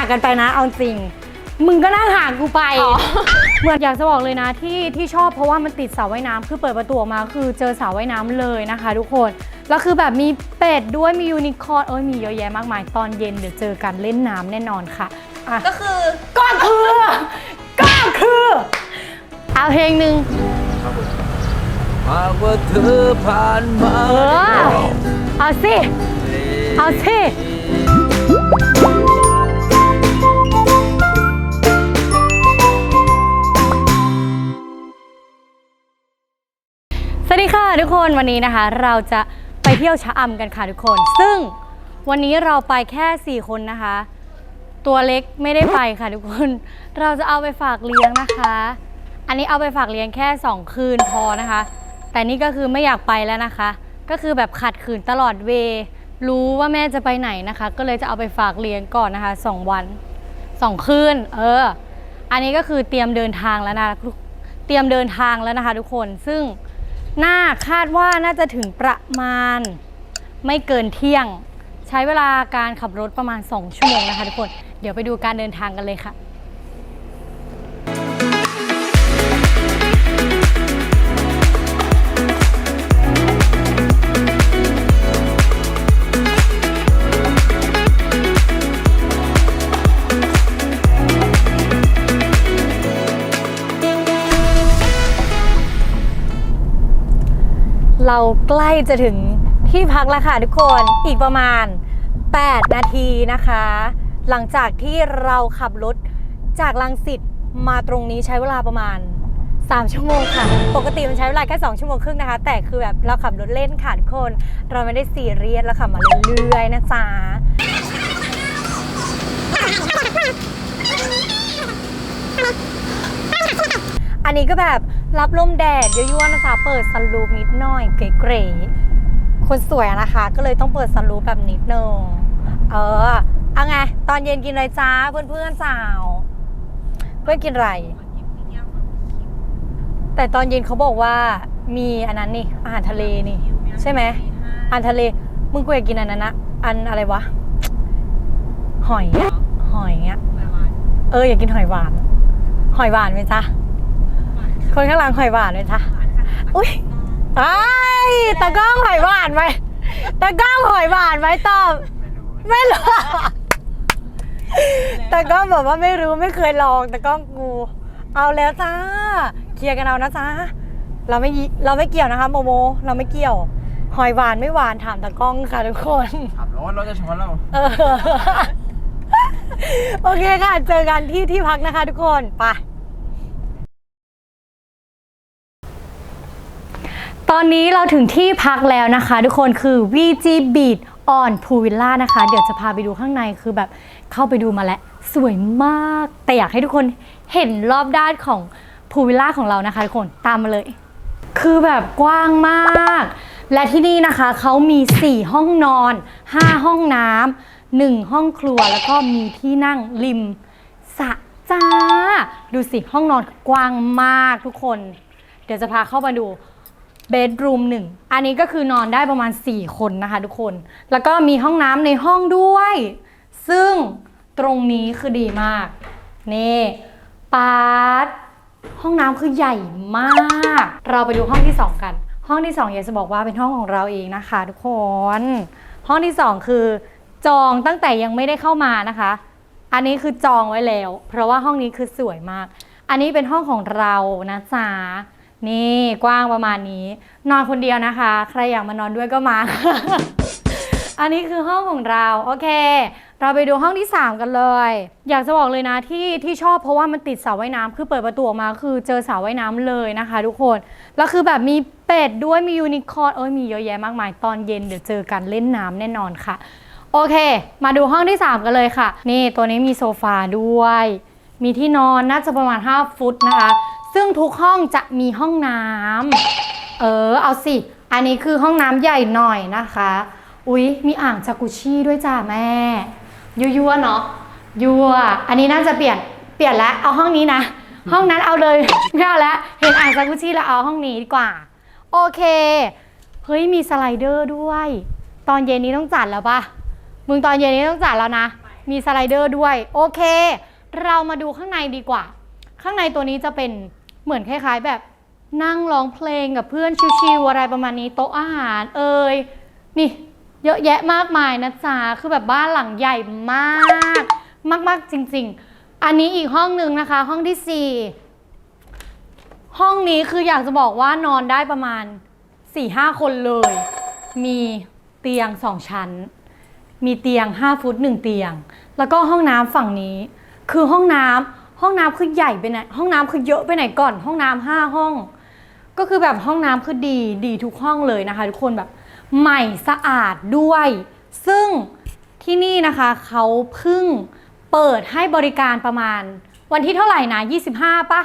างกันไปนะ เอาจริง มึงก็นั่งห่างกูไปอ๋อเหมือนอยากจะบอกเลยนะที่ที่ชอบเพราะว่ามันติดเสาว่ายน้ำคือเปิดประตูออกมาคือเจอเสาว่ายน้ำเลยนะคะ ทุกคนแล้วคือแบบมีเป็ดด้วยมียูนิคอร์นเอ้ยมีเยอะแยะมากมายตอนเย็นเดี๋ยวเจอกันเล่นน้ำแน่นอนค่ะอะก็คือก็คือก็คือเอาเพลงหนึ่ง หากว่าเธอผ่านมาเออ เอาสิ เอาสิ ค่ะทุกคนวันนี้นะคะ เราจะไปเที่ยวชะอำกันค่ะทุกคน ซึ่งวันนี้เราไปแค่ 4 คนนะคะ ตัวเล็กไม่ได้ไปค่ะทุกคน เราจะเอาไปฝากเลี้ยงนะคะ อันนี้เอาไปฝากเลี้ยงแค่ 2 คืนพอนะคะ แต่นี่ก็คือไม่อยากไปแล้วนะคะ ก็คือแบบขัดขืนตลอดเว รู้ว่าแม่จะไปไหนนะคะ ก็เลยจะเอาไปฝากเลี้ยงก่อนนะคะ 2 วัน 2 คืน เออ อันนี้ก็คือเตรียมเดินทางแล้วนะเตรียมเดินทางแล้วนะคะ ทุกคนซึ่ง น่าคาดว่าน่าจะถึงประมาณไม่เกินเที่ยง ใช้เวลาการขับรถประมาณ 2 ชั่วโมงนะคะทุกคน เดี๋ยวไปดูการเดินทางกันเลยค่ะ ใกล้จะถึงที่พักแล้วค่ะทุกคนอีกประมาณ 8 นาทีนะคะ หลังจากที่เราขับรถจากลังสิตมาตรงนี้ใช้เวลาประมาณ 3 ชั่วโมงค่ะ ปกติมันใช้เวลาแค่ 2 ชั่วโมงครึ่งนะคะ แต่คือแบบเราขับรถเล่นค่ะทุกคน เราไม่ได้ซีเรียสเราขับมาเรื่อยๆนะจ๊ะอันนี้ก็แบบ รับลมแดดยั่วๆนะจ๊ะเปิดซันรูปนิดหน่อยเก๋ๆคนสวยอะนะคะ ก็เลยต้องเปิดซันรูปแบบนิดนึงเออเอาไงตอนเย็นกินอะไรจ้าเพื่อนๆสาว เพื่อนกินอะไรแต่ตอนเย็นเขาบอกว่ามีอันนั้นนี่อาหารทะเลนี่ ใช่ไหมอาหารทะเลมึงกูอยากกินอันนั้นนะอันอะไรวะหอยหอะหอยอะเอออยากกินหอยหวาน หอยหวานไหมจ๊ะ คนข้างหลังหอยหวานไหมจ๊ะอุ้ยไอ้ายตะกล้องหอยหวานไหมตะกล้องหอยหวานไหมตอบ ไม่รู้ตะกล้องบอกว่าไม่รู้ไม่เคยลองตะกล้องกู เอาแล้วจ้า เคลียร์กันเอานะจ้าเราไม่ยิเราไม่เกี่ยวนะคะโมโม เราไม่เกี่ยว หอยหวานไม่หวานถามตะกล้องค่ะทุกคนขับรถรถจะชนเราเออโอเคค่ะ เจอกันที่ที่พักนะคะทุกคน ไป ตอนนี้เราถึงที่พักแล้วนะคะ ทุกคนคือ VG Beach on Pool Villa นะคะ เดี๋ยวจะพาไปดูข้างในคือแบบเข้าไปดูมาแล้ว สวยมาก แต่อยากให้ทุกคนเห็นรอบด้านของ Pool Villa ของเรานะคะทุกคนตามมาเลย คือแบบกว้างมาก และที่นี่นะคะเขามี 4 ห้องนอน 5 ห้องน้ำ1ห้องครัวแล้วก็มีที่นั่งริมสระจ้า ดูสิห้องนอนกว้างมากทุกคน เดี๋ยวจะพาเข้ามาดู เบดรูมหนึ่งอันนี้ก็คือนอนได้ประมาณ 4 คนนะคะทุกคน แล้วก็มีห้องน้ำในห้องด้วย ซึ่งตรงนี้คือดีมาก นี่ปาร์ตห้องน้ำคือใหญ่มาก เราไปดูห้องที่ 2 กัน ห้องที่2อยากจะบอกว่าเป็นห้องของเราเองนะคะ ทุกคน ห้องที่ 2 คือจองตั้งแต่ยังไม่ได้เข้ามานะคะ อันนี้คือจองไว้แล้ว เพราะว่าห้องนี้คือสวยมาก อันนี้เป็นห้องของเรานะจ๊ะ นี่กว้างประมาณนี้ นอนคนเดียวนะคะ ใครอยากมานอนด้วยก็มา อันนี้คือห้องของเรา โอเค เราไปดูห้องที่ 3 กันเลย อยากจะบอกเลยนะที่ที่ชอบเพราะว่ามันติดเสาว่ายน้ำคือเปิดประตูออกมาคือเจอเสาว่ายน้ำเลยนะคะ ทุกคน แล้วคือแบบมีเป็ดด้วยมียูนิคอร์นเอ้ยมีเยอะแยะมากมายตอนเย็นเดี๋ยวเจอกันเล่นน้ำแน่นอนค่ะ โอเค มาดูห้องที่ 3 กันเลยค่ะ นี่ตัวนี้มีโซฟาด้วย มีที่นอนน่าจะประมาณ 5 ฟุตนะคะ ซึ่งทุกห้องจะมีห้องน้ำเออ เอาสิ อันนี้คือห้องน้ำใหญ่หน่อยนะคะ อุ๊ย มีอ่างจากุชี่ด้วยจ้าแม่ ยั่วๆเนาะ ยั่ว อันนี้น่าจะเปลี่ยน เปลี่ยนแล้ว เอาห้องนี้นะ ห้องนั้นเอาเลยไม่เอาแล้ว เห็นอ่างจากุชี่แล้วเอาห้องนี้ดีกว่า โอเค เฮ้ย มีสไลเดอร์ด้วย ตอนเย็นนี้ต้องจัดแล้วปะมึงตอนเย็นนี้ต้องจัดแล้วนะ มีสไลเดอร์ด้วย โอเค เรามาดูข้างในดีกว่า ข้างในตัวนี้จะเป็น เหมือนคล้ายๆ แบบนั่งร้องเพลงกับเพื่อนชิวๆอะไรประมาณนี้โต๊ะอาหารเอ่ยนี่เยอะแยะมากมายนะจ๊ะคือแบบบ้านหลังใหญ่มาก มากๆจริง ๆ อันนี้อีกห้องหนึ่งนะคะ ห้องที่สี่ห้องนี้คืออยากจะบอกว่านอนได้ประมาณ4ี่ห้าคนเลย มีเตียงสองชั้น มีเตียง 5 ฟุต 1 เตียง แล้วก็ห้องน้ำฝั่งนี้ คือห้องน้ำ ห้องน้ำคือใหญ่ไปไหนห้องน้ำคือเยอะไปไหนก่อน ห้องน้ำห้าห้อง ก็คือแบบห้องน้ำคือดีดีทุกห้องเลยนะคะ ทุกคนแบบใหม่สะอาดด้วย ซึ่งที่นี่นะคะเขาเพิ่งเปิดให้บริการประมาณ วันที่เท่าไหร่นะ25ปะ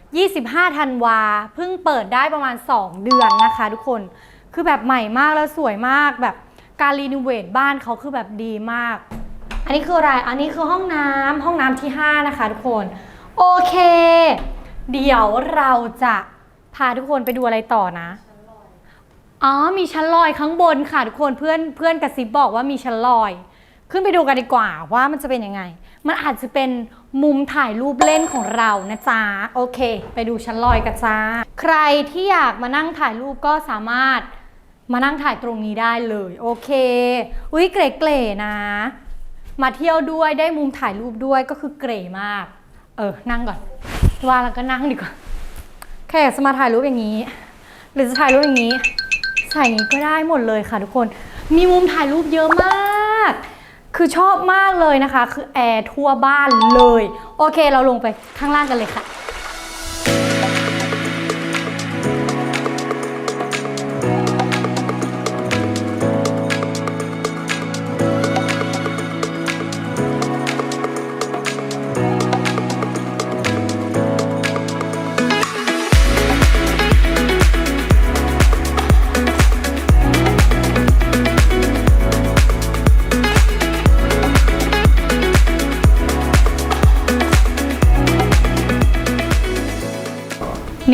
25ธันวาเพิ่งเปิดได้ประมาณ 2 เดือนนะคะ ทุกคนคือแบบใหม่มากแล้วสวยมากแบบการรีโนเวทบ้านเขาคือแบบดีมาก อันนี้คืออะไร อันนี้คือห้องน้ำห้องน้ำที่ 5 นะคะทุกคน โอเค เดี๋ยวเราจะพาทุกคนไปดูอะไรต่อนะอ๋อ มีชั้นลอยข้างบนค่ะทุกคนเพื่อนเพื่อนกระซิบบอกว่ามีชั้นลอย ขึ้นไปดูกันดีกว่าว่ามันจะเป็นยังไง มันอาจจะเป็นมุมถ่ายรูปเล่นของเรานะจ๊ะโอเค ไปดูชั้นลอยกันจ้า ใครที่อยากมานั่งถ่ายรูปก็สามารถมานั่งถ่ายตรงนี้ได้เลย โอเค อุ้ยเกร๋ๆนะ มาเที่ยวด้วยได้มุมถ่ายรูปด้วยก็คือเก๋มาก เออ นั่งก่อน ว่าแล้วก็นั่งดีกว่า แค่จะมาถ่ายรูปอย่างนี้ หรือจะถ่ายรูปอย่างนี้ ใส่อย่างนี้ก็ได้หมดเลยค่ะทุกคน มีมุมถ่ายรูปเยอะมาก คือชอบมากเลยนะคะ คือแอร์ทั่วบ้านเลย โอเค เราลงไปข้างล่างกันเลยค่ะ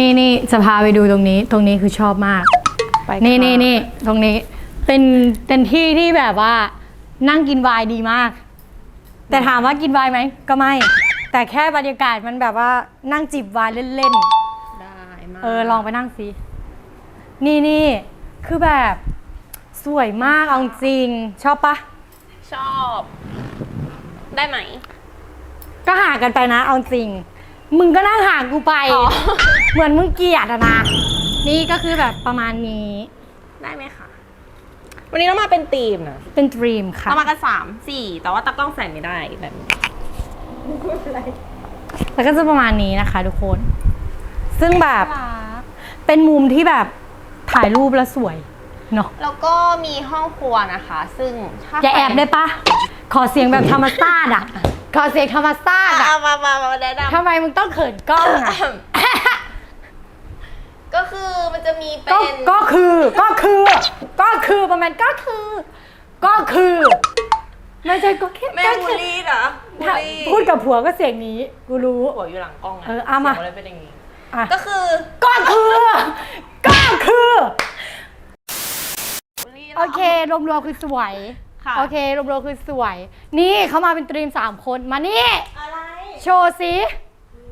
นี่นี่จะพาไปดูตรงนี้ ตรงนี้คือชอบมาก ไปนี่ค่ะนี่นี่ตรงนี้ เป็นเป็นที่ที่แบบว่า นั่งกินไวน์ดีมาก แต่ถามว่ากินไวน์ไหมก็ไม่ แต่แค่บรรยากาศมันแบบว่านั่งจิบไวน์เล่นได้ๆมากเออ ลองไปนั่งสินี่นี่ คือแบบสวยมากเอาจริง ชอบปะ ชอบ ได้ไหม ก็หากันไปนะเอาจริง มึงก็นั่งห่างกูไป อ๋อ เหมือนมึงเกลียดอะนะ นี่ก็คือแบบประมาณนี้ ได้ไหมคะ วันนี้เรามาเป็นทีมนะเป็นดรีมค่ะ เรามากันสามสี่แต่ว่าตากล้องใส่ไม่ได้แบบนี้แล้วก็จะประมาณนี้นะคะทุกคน ซึ่งแบบเป็นมุมที่แบบถ่ายรูปแล้วสวยเนาะ แล้วก็มีห้องครัวนะคะ ซึ่งถ้าอย่าแอบได้ปะ ขอเสียงแบบธรรมชาติอะ ขอเสียงธรรมชาติอะอะมามามาแนะนทำไมมึงต้องเขินกล้องอะำก็คือมันจะมีเป็ก็นก็คือก็คือก็คือประมาณก็คือ ก็คือ ไม่ใช่ก็แค่แม่ก็บูลแค่ลี่นะบูลถ้าลี่พูดกับผัวก็เสียงนี้กูรู้ หัวอยู่หลังกล้องไงเออเอามา สียงนเลยเป็นอย่างนี้อะก็คือ ก็คือ ก็คือ บูลลี่โอเครวมๆคือสวย ค่ะ โอเครวมๆคือสวย นี่เขามาเป็นทีมสามคนมานี่ อะไร โชว์สิ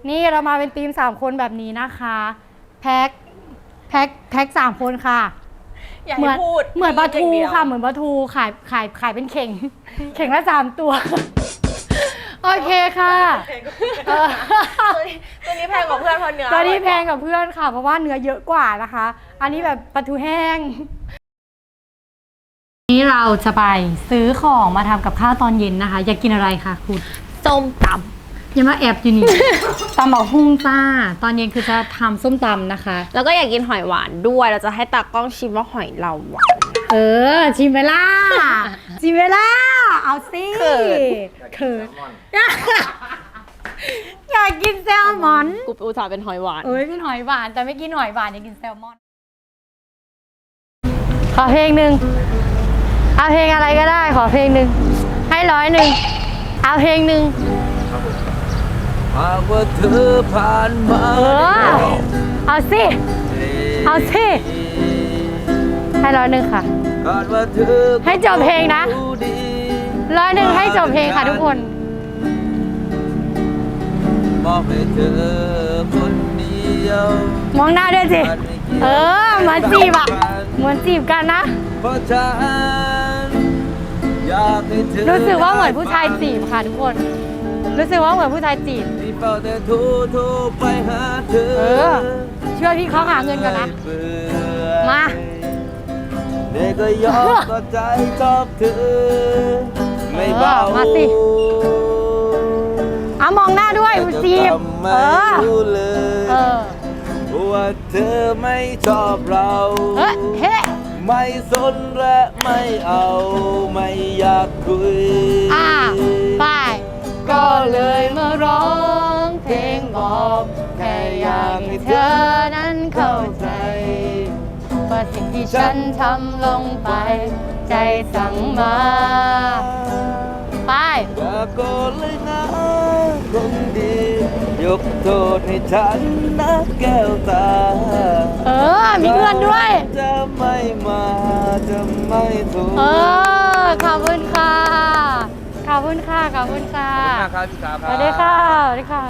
นี่เรามาเป็นทีมสามคนแบบนี้นะคะ แพ็คแพ็คแพ็คสามคนค่ะ อย่าเหมืให้นพูดเหมือนปลาทูอย่างเดียวค่ะ เหมือนปลาทูขายขายขายเป็นเข่ง เข่งละสามตัว โอเคค่ะเออตัวนี้ตัวนี้แพงกว่าเพื่อนเพราะเนื้อตัวนี้ร่ยแพงกับเพื่อนค่ะ เพราะว่าเนื้อเยอะกว่านะคะ อันนี้แบบปลาทูแห้งนี้ เราจะไปซื้อของมาทำกับข้าวตอนเย็นนะคะ อยากกินอะไรคะคุณส้มตอยังมาแอบอยู่นี่ ตำบอกหุ้งจ้า ตอนเย็นคือจะทำส้มตำนะคะำแล้วก็อยากกินหอยหวานด้วย เราจะให้ตากล้องชิมว่าหอยเราหวานไหมเออ ชิมเวล่า ชิมเวล่า เอาสิเขิน เขินอยากกินแซลมอน กูอุตส่าห์เป็นหอยหวาน เอ้ยเป็นหอยหวาน แต่ไม่กินหอยหวานอยากกินแซลมอน ขอเพลงหนึ่ง เอาเพลงอะไรก็ได้ขอเพลงหนึ่งให้ร้อยหนึ่งเอาเพลงหนึ่งหากว่าเธอผ่านมาเออเอาสิเอาสิให้ร้อยหนึ่งค่ะคาดว่าเธอให้จบเพลงนะ รู้ดีร้อยหนึ่งให้จบเพลงค่ะทุกคน มอบให้เธอคนเดียวมองหน้าด้วยสิเออเหมือนจีบอะเหมือนจีบกันนะ เพราะฉัน รู้สึกว่าเหมือนผู้ชายจีบค่ะทุกคน รู้สึกว่าเหมือนผู้ชายจีบที่เฝ้าแต่โทรโทรไปหาเธอเออช่วยพี่เขาหาเงินก่อนนะเบื่อมาเด็กก็ยอมก็ใจชอบเธอ ไม่เบาเออมาสิอะมองหน้าด้วยจีบไม่เออรู้เลเอยอว่าเธอไม่ชอบเราเฮ้ยเฮ้ ไม่สนและไม่เอาไม่อยากคุย อ่าไปก็เลยมาร้องเพลงบอกแค่อยากให้เธอนั้นเข้าใจ ว่าสิ่งที่ฉันทำลงไป ใจสั่งมา ไป อย่าโกรธเลยนะคนดี ยกโทษให้ฉันนะแก้วตาเออ มีเพื่อนด้วย จะไม่มาจะไม่ถูกเออ ขอบคุณค่ะ ขอบคุณค่ะ ขอบคุณค่ะครับพี่สาวสวัสดีค่ะสวัสดีค่ะ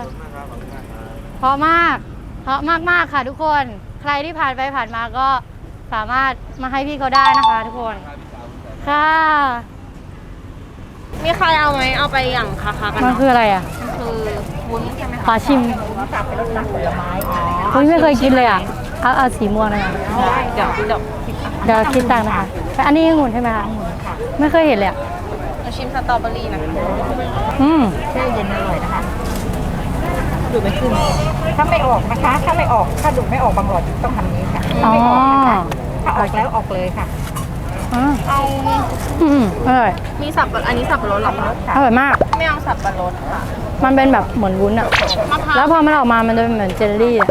เพราะมากเพราะมากๆค่ะทุกคน ใครที่ผ่านไปผ่านมาก็สามารถมาให้พี่เขาได้นะคะ ทุกคนค่ะ มีใครเอาไหมเอาไปอย่างคาคากันมันเนาะคืออะไรอะมันคือวุ้นใช่ไหมขอชิมเฮ้ยไม่เคยกินเลยอะเอาเอาสีม่วงนะคะเดี๋ยวเดี๋ยวเดี๋ยวคิดตังค์นะคะแต่อันนี้องุ่นใช่ไหมคะไม่เคยเห็นเลยอะเราชิมสตรอเบอรี่นะอืมแช่เย็นอร่อยนะคะ ดูดไม่ขึ้น ถ้าไม่ออกนะคะ ถ้าไม่ออก ถ้าดูดไม่ออกบางหลอดต้องทำนี้ค่ะอ๋อไม่ออกนะคะถ้าออกแล้วออกเลยค่ะ อ๋อเอาอืมอร่อยมีสับปะอันนี้สับปะรดเหรอคะอร่อยมาก ไม่เอาสับปะรดค่ะมันเป็นแบบเหมือนวุ้นอะมะพร้าวแล้วพอมันออกมามันจะเป็นเหมือนเจลลี่อะ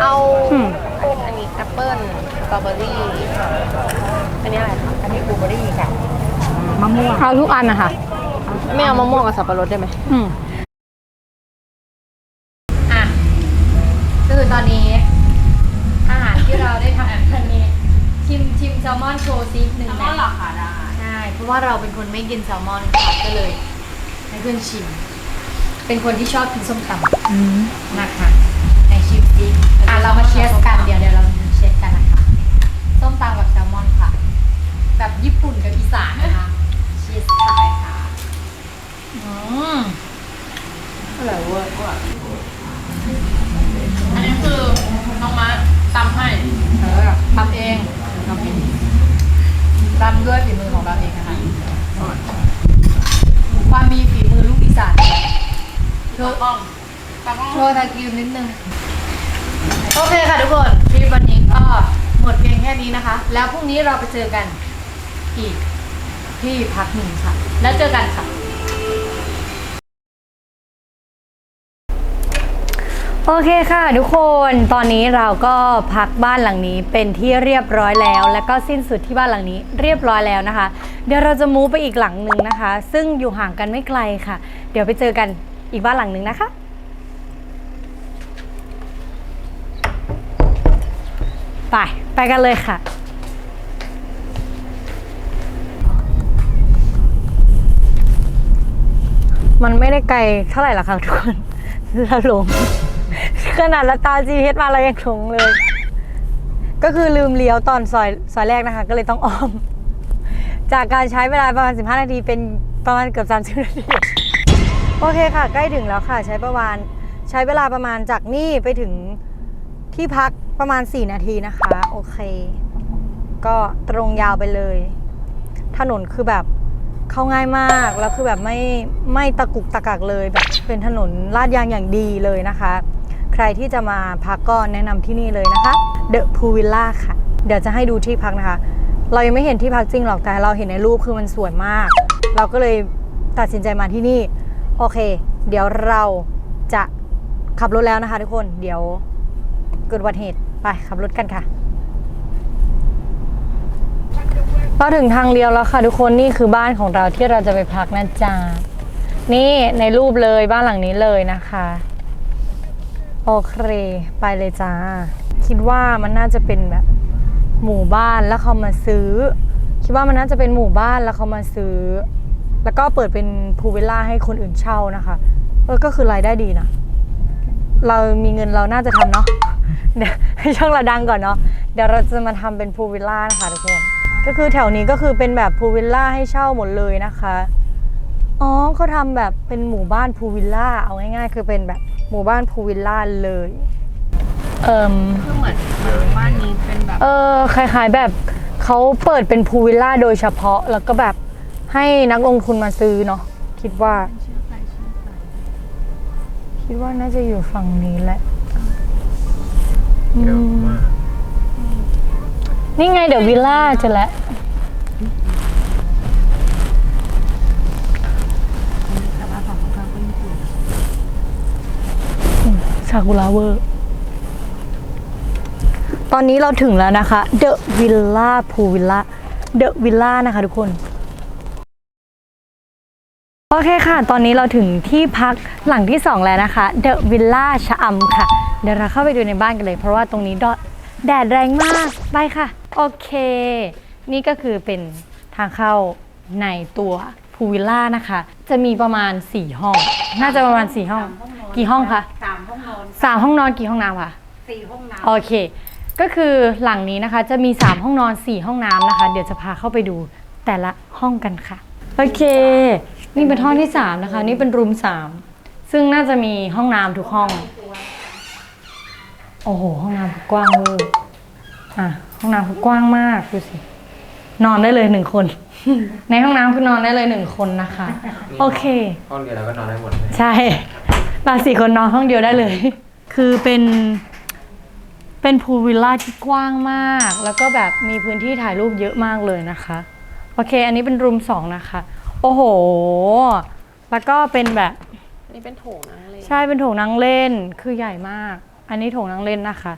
เอาอืมอันนี้แอปเปิ้ลสตรอเบอรี่อันนี้อะไรคะอันนี้บลูเบอรี่ค่ะมะม่วงเอาทุกอันนะคะไม่เอามะม่วงกับสับปะรดได้ไหมอืม ว่าเราเป็นคนไม่กินแซลมอนค่ะก็เลยให้เพื่อนชิม เป็นคนที่ชอบกินส้มตำนะคะในชิมซิอะเรามาเชียร์กันเดี๋ยวเดี๋ยวเรามาเชียร์กันนะคะส้มตำกับแซลมอนค่ะ แบบญี่ปุ่นกับอีสานนะคะเชียร์ค่ะค่ะอืมอร่อยเวอร์กว่าอันนี้คือน้องมะตำให้เออทำเองทำเอง ทำด้วยฝีมือของเราเองนะคะ ความมีฝีมือลูกอีสานโชว์ต้องตำต้องโชว์ทากิวนิดนึง โอเคค่ะทุกคนคลิปวันนี้ก็หมดเพียงแค่นี้นะคะ แล้วพรุ่งนี้เราไปเจอกันอีกที่พักหนึ่งค่ะ แล้วเจอกันค่ะ โอเคค่ะทุกคนตอนนี้เราก็พักบ้านหลังนี้เป็นที่เรียบร้อยแล้ว แล้วก็สิ้นสุดที่บ้านหลังนี้เรียบร้อยแล้วนะคะ เดี๋ยวเราจะมูไปอีกหลังหนึ่งนะคะ ซึ่งอยู่ห่างกันไม่ไกลค่ะ เดี๋ยวไปเจอกันอีกบ้านหลังหนึ่งนะคะ ไป ไปกันเลยค่ะมันไม่ได้ไกลเท่าไหร่หรอกค่ะทุกคนเราหลง ขนาดละตา GPS มาเรายังหลงเลย ก็คือลืมเลี้ยวตอนซอยซอยแรกนะคะ ก็เลยต้องอ้อม จากการใช้เวลาประมาณ 15 นาทีเป็นประมาณเกือบ 30 นาที โอเคค่ะ ใกล้ถึงแล้วค่ะ ใช้ประมาณใช้เวลาประมาณจากนี่ไปถึงที่พักประมาณ 4 นาทีนะคะ โอเค ก็ตรงยาวไปเลย ถนนคือแบบเข้าง่ายมากแล้วคือแบบไม่ไม่ตะกุกตะกักเลยแบบเป็นถนนลาดยางอย่างดีเลยนะคะ ใครที่จะมาพักก็แนะนำที่นี่เลยนะคะ The Pool Villa ค่ะ เดี๋ยวจะให้ดูที่พักนะคะ เรายังไม่เห็นที่พักจริงหรอกแต่เราเห็นในรูปคือมันสวยมาก เราก็เลยตัดสินใจมาที่นี่ โอเค เดี๋ยวเราจะขับรถแล้วนะคะทุกคนเดี๋ยวเกิดอุบัติเหตุไปขับรถกันค่ะเราถึงทางเลี้ยวแล้วค่ะทุกคนนี่คือบ้านของเราที่เราจะไปพักนะจ๊ะนี่ในรูปเลยบ้านหลังนี้เลยนะคะ โอเค ไปเลยจ้า คิดว่ามันน่าจะเป็นแบบหมู่บ้านแล้วเขามาซื้อ คิดว่ามันน่าจะเป็นหมู่บ้านแล้วเขามาซื้อ แล้วก็เปิดเป็นพูลวิลล่าให้คนอื่นเช่านะคะ เออก็คือรายได้ดีนะ เรามีเงินเราน่าจะทำเนาะเดี๋ยวให้ช่องเราดังก่อนเนาะเดี๋ยวเราจะมาทำเป็นพูลวิลล่านะคะทุกคนก็คือแถวนี้ก็คือเป็นแบบพูลวิลล่าให้เช่าหมดเลยนะคะ อ๋อเขาทำแบบเป็นหมู่บ้านพูลวิลล่าเอาง่ายๆ คือเป็นแบบหมู่บ้านพูลวิลล่าเลย เอิมคือเหมือนเหมือนบ้านนี้เป็นแบบ เออคล้ายๆแบบเขาเปิดเป็นพูลวิลล่าโดยเฉพาะแล้วก็แบบให้นักลงทุนมาซื้อเนาะคิดว่าคิดว่าน่าจะอยู่ฝั่งนี้แหละอืมนี่ไงเดี๋ยววิลล่าเจะแล้ว ซากุระเวอร์ ตอนนี้เราถึงแล้วนะคะ The Villa Pool Villa The Villa นะคะทุกคน โอเคค่ะ ตอนนี้เราถึงที่พักหลังที่ 2 แล้วนะคะ The Villa ชะอำค่ะ เดี๋ยวเราเข้าไปดูในบ้านกันเลย เพราะว่าตรงนี้ดอแดดแรงมาก ไปค่ะ โอเค นี่ก็คือเป็นทางเข้าในตัว พูวิลล่านะคะ จะมีประมาณ 4 ห้อง น่าจะประมาณ 4 ห้อง กี่ห้องคะสามห้องนอนสามห้องนอนกี่ห้องน้ำคะสี่ห้องน้โอเค ก็คือหลังนี้นะคะจะมี 3 ห้องนอน 4 ห้องน้ำนะคะ เดี๋ยวจะพาเข้าไปดูแต่ละห้องกันค่ะ โอเค นี่เป็นห้องที่ 3 นะคะ นี่เป็นรูม 3 ซึ่งน่าจะมีห้องน้ำทุกห้อง โอ้โห ห้องน้ำกว้างเวอร์อะ ห้องน้ำกว้างมากดูสิ นอนได้เลยหนึ่งคน ในห้องน้ำคือนอนได้เลยหนึ่งคนนะคะ โอเค ห้องเดียวเราก็นอนได้หมดเลยใช่เราสี่คนนอนห้องเดียวได้เลย คือเป็นเป็นพูลวิลล่าที่กว้างมาก แล้วก็แบบมีพื้นที่ถ่ายรูปเยอะมากเลยนะคะ โอเค อันนี้เป็นรูมสองนะคะ โอ้โห แล้วก็เป็นแบบนี่เป็นโถงนะเลยใช่เป็นโถงนั่งเล่นคือใหญ่มาก อันนี้โถงนั่งเล่นนะคะ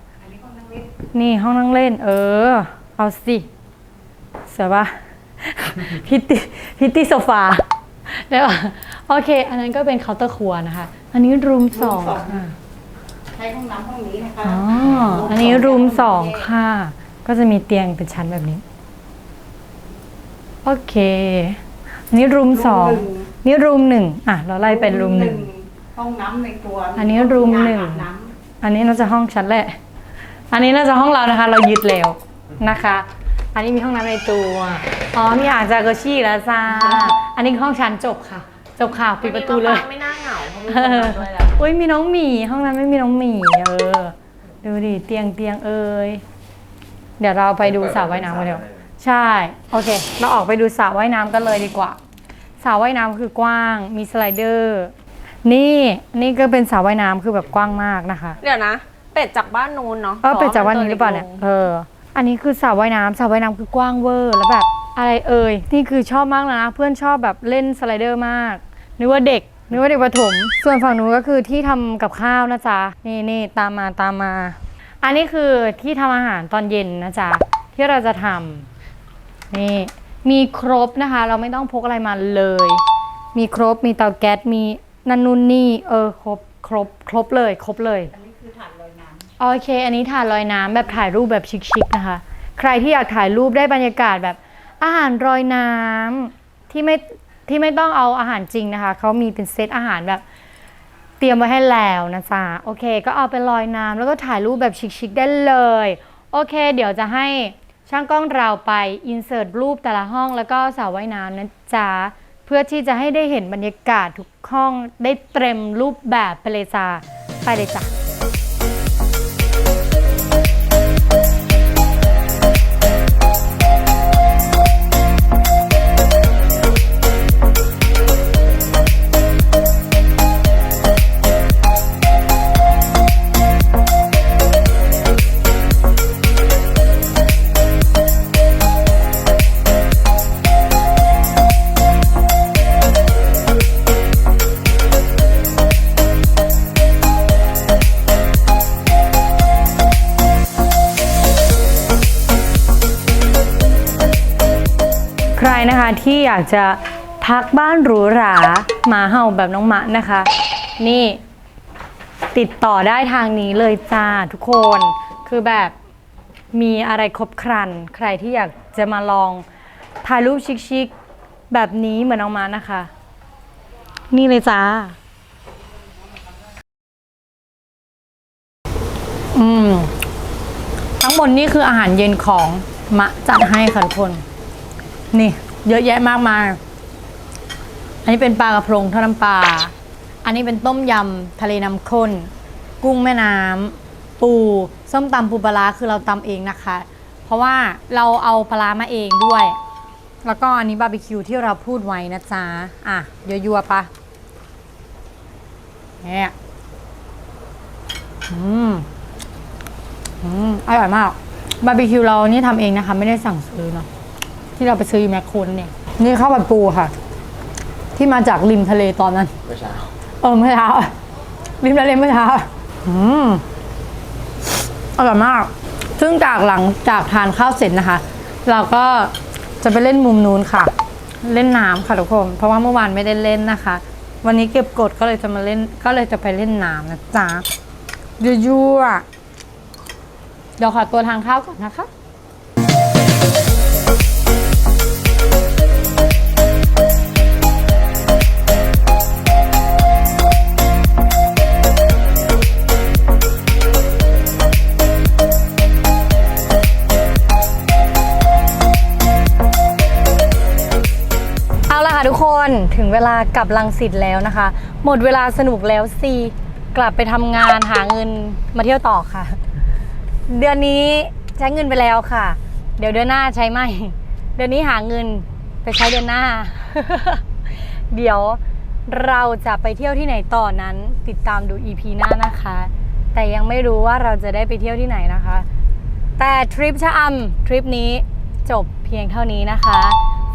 นี่ห้องนั่งเล่น เออ เอาสิ เสือปะพิตตี้พิตตี้โซฟาได้ปะโอเค อันนั้นก็เป็นเคาน์เตอร์ครัวนะคะ อันนี้รูมสองค่ะำใช้ห้องน้ำห้องนี้นะคะอ๋ออันนี้รูมสองค่ะ ก็จะมีเตียงเป็นชั้นแบบนี้ โอเค อันนี้รูมสองนี่รูมหนึ่งอะ เราไล่เป็นรูมหนึ่งห้องน้ำในตัวอันนี้รูมหนึ่งอาบน้อันนี้น่าจะห้องฉันแหละ อันนี้น่าจะห้องเรานะคะ เรายึดแล้วนะคะ อันนี้มีห้องน้ำในตัว อ๋อ มีอ่างจาก็ชี่แล้วจ้า อันนี้คือห้องฉันจบค่ะ จบข่าวปิดประตูเลย ไม่น่าเหงาเพราะมีเอคนอมาด้วยแล้วอุ้ยมีน้องหมี ห้องนั้นไม่มีน้องหมี เออ ดูดิ เตียงเตียงเอ้ย เดี๋ยวเราไปดูสระว่ายน้ำกันเดี๋ยว ใช่ โอเค เราออกไปดูสระว่ายน้ำกันเลยดีกว่า สระว่ายน้ำคือกว้าง มีสไลเดอร์ นี่ นี่ก็เป็นสระว่ายน้ำคือแบบกว้างมากนะคะ เดี๋ยวนะ เป็ดจากบ้านนู้นเนาะ เออ เป็นจากวันนี้หรือเปล่าเนี่ย เออ อันนี้คือสระว่ายน้ำสระว่ายน้ำคือกว้างเวอร์แล้วแบบอะไรเอ่ยนี่คือชอบมากเลยนะ เพื่อนชอบแบบเล่นสไลเดอร์มากนึกว่าเด็กนึกว่าเด็กประถม ส่วนฝั่งนู้นก็คือที่ทำกับข้าวนะจ๊ะนี่นี่ตามมาตามมา อันนี้คือที่ทำอาหารตอนเย็นนะจ๊ะที่เราจะทำนี่มีครบนะคะ เราไม่ต้องพกอะไรมาเลย มีครบมีเตาแก๊สมีนันนู่นนี่เออครบครบ ครบเลย ครบเลย โอเค อันนี้ถ่ายลอยน้ำแบบถ่ายรูปแบบชิคๆนะคะ ใครที่อยากถ่ายรูปได้บรรยากาศแบบอาหารลอยน้ำที่ไม่ที่ไม่ต้องเอาอาหารจริงนะคะ เขามีเป็นเซตอาหารแบบเตรียมไว้ให้แล้วนะจ๊ะ โอเค ก็เอาไปลอยน้ำแล้วก็ถ่ายรูปแบบชิคๆได้เลย โอเค เดี๋ยวจะให้ช่างกล้องเราไปอินเสิร์ตรูปแต่ละห้องแล้วก็สระว่ายน้ำนะจ๊ะ เพื่อที่จะให้ได้เห็นบรรยากาศทุกห้องได้เต็มรูปแบบไปเลยจ้าไปเลยจ้ะ ใครที่อยากจะพักบ้านหรูหราหมาเห่าแบบน้องมะนะคะ นี่ติดต่อได้ทางนี้เลยจ้าทุกคนคือแบบมีอะไรครบครัน ใครที่อยากจะมาลองถ่ายรูปชิคๆแบบนี้เหมือนออกมานะคะ นี่เลยจ้า อืม ทั้งหมดนี่คืออาหารเย็นของมะจัดให้ค่ะทุกคน นี่ เยอะแยะมากมายอันนี้เป็นปลากระพงทอดน้ำปลา อันนี้เป็นต้มยำทะเลน้ำข้น กุ้งแม่น้ำ ปู ส้มตำปูปลาคือเราตำเองนะคะ เพราะว่าเราเอาปลาร้ามาเองด้วย แล้วก็อันนี้บาร์บีคิวที่เราพูดไว้นะจ๊ะ อะยัวๆปะเนี่ยอืม อืม อร่อยมาก บาร์บีคิวเรานี่ทำเองนะคะ ไม่ได้สั่งซื้อเนาะ ที่เราไปซื้ออยู่แมคโครนนเองนี่ข้าวผัดปูค่ะ ที่มาจากริมทะเลตอนนั้น เมื่อเช้าเออเมื่อเช้าริมทะเลเมื่อเช้าอืมอร่อยมาก ซึ่งจากหลังจากทานข้าวเสร็จนะคะ เราก็จะไปเล่นมุมนู้นค่ะ เล่นน้ำค่ะทุกคน เพราะว่าเมื่อวานไม่ได้เล่นนะคะ วันนี้เก็บกดก็เลยจะมาเล่น ก็เลยจะไปเล่นน้ำนะจ๊ะยั่วๆเดี๋ยวขอตัวทานข้าวก่อนนะคะ ถึงเวลากลับลังสิตแล้วนะคะ หมดเวลาสนุกแล้วซีกลับไปทำงานหาเงินมาเที่ยวต่อค่ะ เดือนนี้ใช้เงินไปแล้วค่ะ เดี๋ยวเดือนหน้าใช้ไม่ เดือนนี้หาเงินไปใช้เดือนหน้า เดี๋ยวเราจะไปเที่ยวที่ไหนต่อนั้น ติดตามดู EP หน้านะคะ แต่ยังไม่รู้ว่าเราจะได้ไปเที่ยวที่ไหนนะคะ แต่ทริปชะอำทริปนี้จบเพียงเท่านี้นะคะ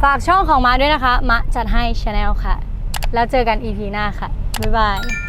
ฝากช่องของมาด้วยนะคะ มะจัดให้ชาแนลค่ะ แล้วเจอกัน EP หน้าค่ะ บ๊ายบาย